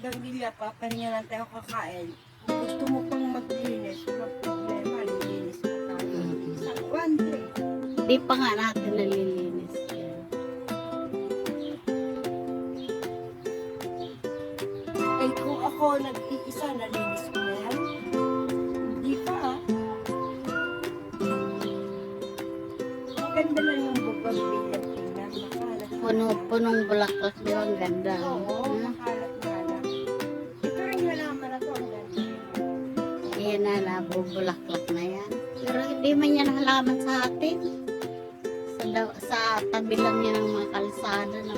Gangilya, papahinga lang tayo kakain. Kung gusto mo pang maglinis, walang problema, lilinis pa tayo. Isang one day. Di pa nga natin nalilinis. Eh kung ako nag-iisa, nalinis ko na yan. Hindi pa ah. Ang ganda lang yung. Makalat na Puno, punong bulaklak, ba? Ang ganda. Oo, na, nabubulaklak na yan. Pero hindi man yan halaman sa atin. Sa, sa tabi lang yan ng mga kalsada na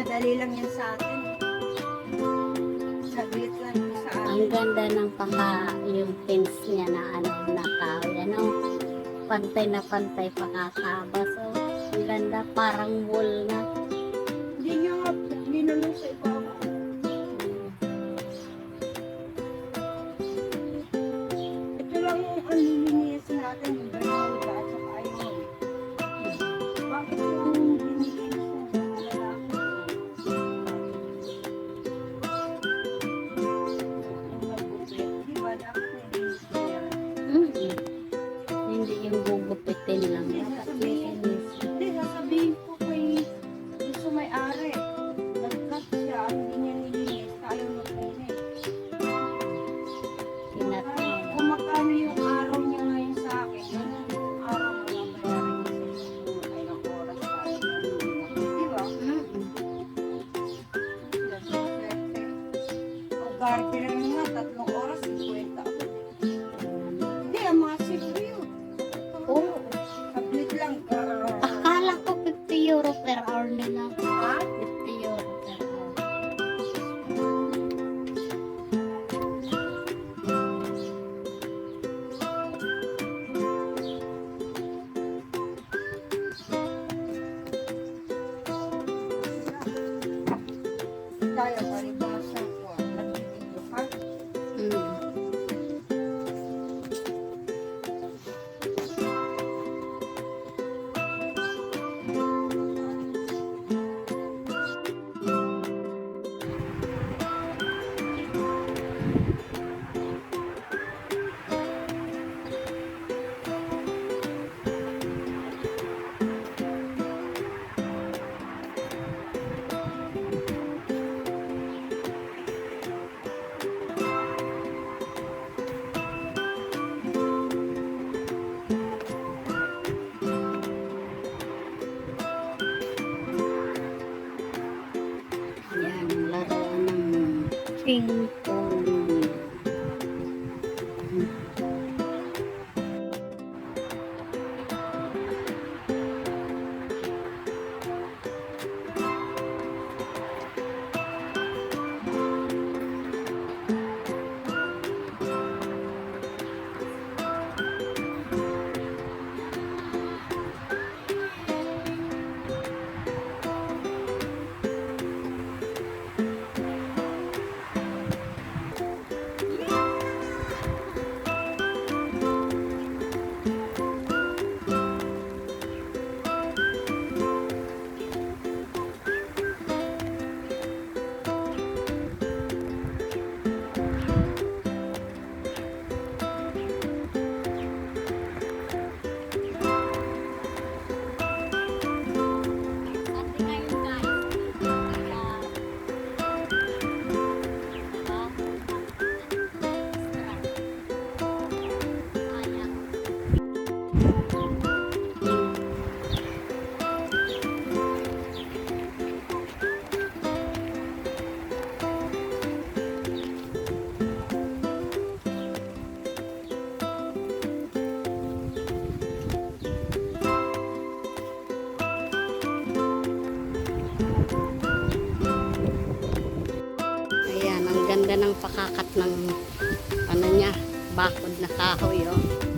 madali lang yan sa atin. Saglit lang sa atin. Ang ganda ng paka, yung pins niya na ano, na kahoy, ano, pantay na pantay pakakaba. So, ang ganda, parang wool na. Ornella Art with ng ng pakakat ng ano niya, bakod na kahoy oh.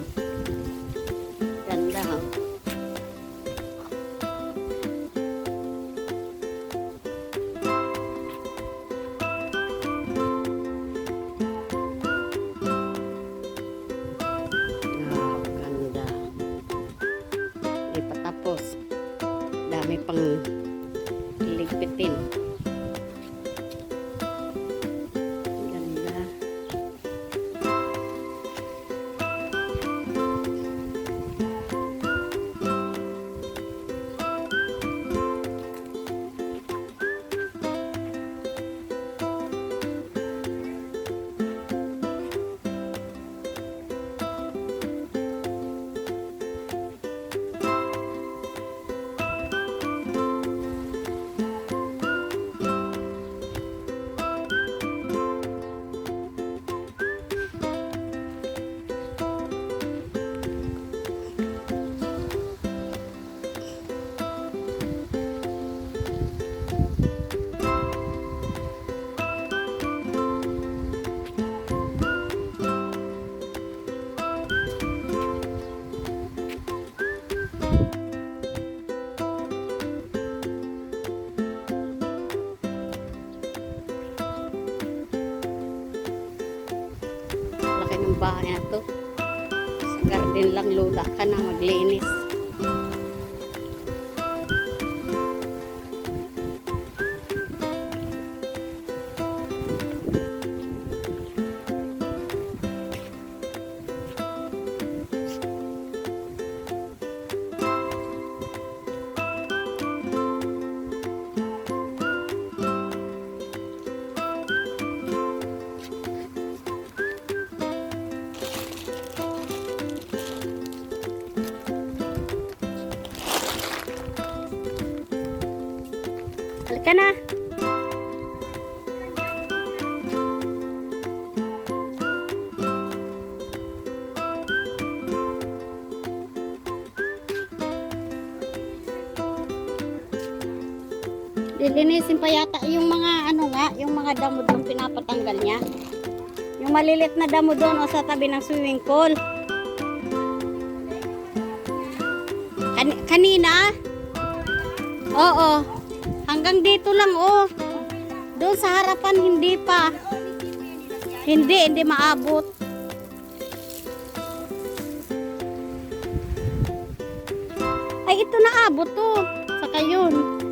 Na to. Sa garden lang lula ka na maglinis. Halika na. Lilinisin pa yata yung mga ano nga, yung mga damo doon pinapatanggal niya. Yung malilit na damo doon o sa tabi ng swimming pool. Kan- kanina? Oo. Hanggang dito lang oh. Doon sa harapan hindi pa. Hindi, hindi maabot. Ay, ito naabot to. Saka yun. Hindi.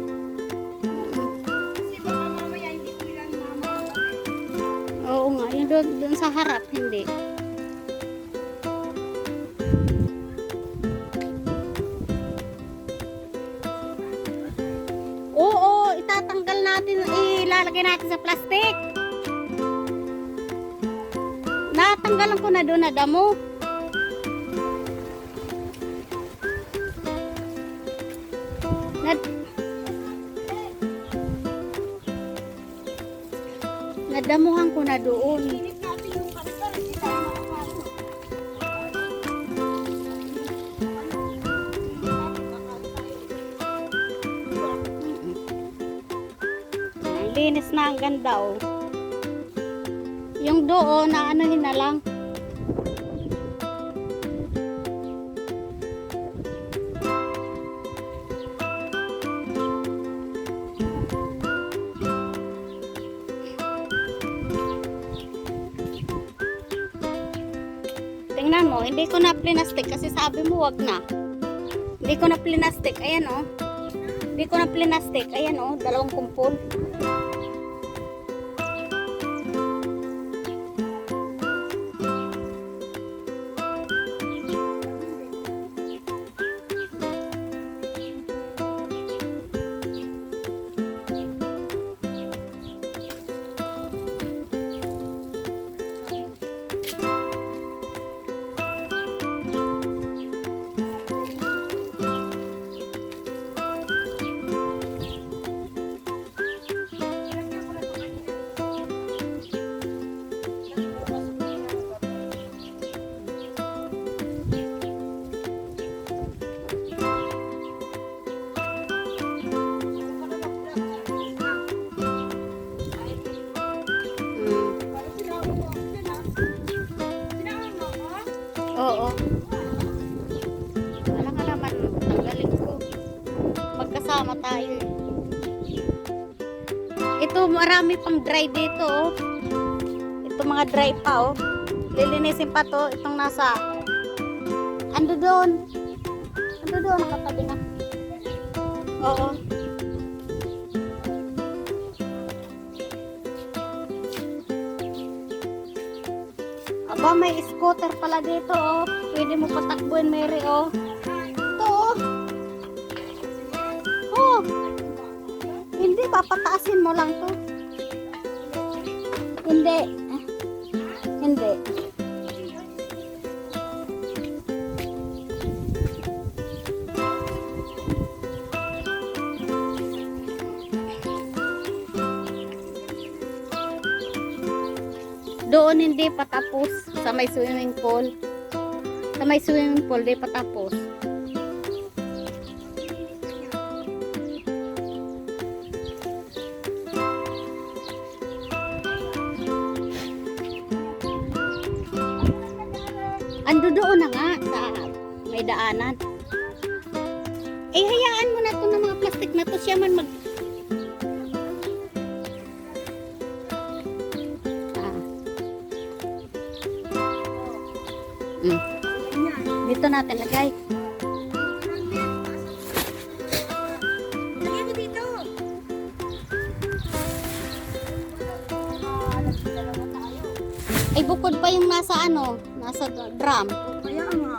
Oo nga, yun doon, doon sa harap, hindi. Oo, natin, ilalagay natin sa plastic. Natanggalan ko na doon na damo. Nad Nadamuhan ko na doon. Ang linis na ang ganda oh. Yung doon na anuhin na lang. Tingnan mo, hindi ko na plinastic kasi sabi mo wag na. Hindi ko na plinastic. Ayan oh. Hindi ko na plinastic. Ayan oh, dalawang kumpol. dami pang dry dito oh. Ito mga dry pa oh. Lilinisin pa to. Itong nasa ando doon. Ando doon nakatabi na. Oo. Aba, may scooter pala dito oh. Pwede mo patakbuin, Mary oh. Ito oh. Oh. Hindi, papataasin mo lang to. Hindi. Hindi. Doon hindi patapos sa may swimming pool. Sa may swimming pool, di patapos. Ando doon na nga sa may daanan. Eh, hayaan mo na to ng mga plastic na to. Siya man mag... Ah. Mm. Dito natin lagay. Ay, bukod pa yung nasa ano, nasa drum. Kaya nga.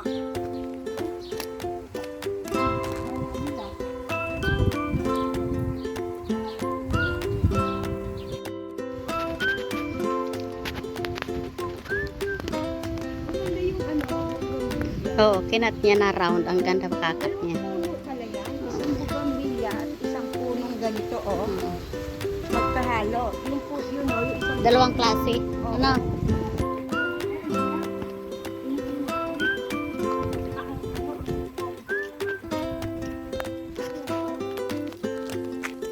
Oo, kinat niya na round. Ang ganda makakat niya. Isang bugambilya at isang punong ganito, oh. Oo. Magkahalo. Yung po, yun, oh, yung isang Dalawang klase. Ano?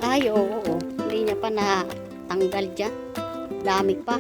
Ay, oo, oo. Hindi niya pa natanggal dyan. Dami pa.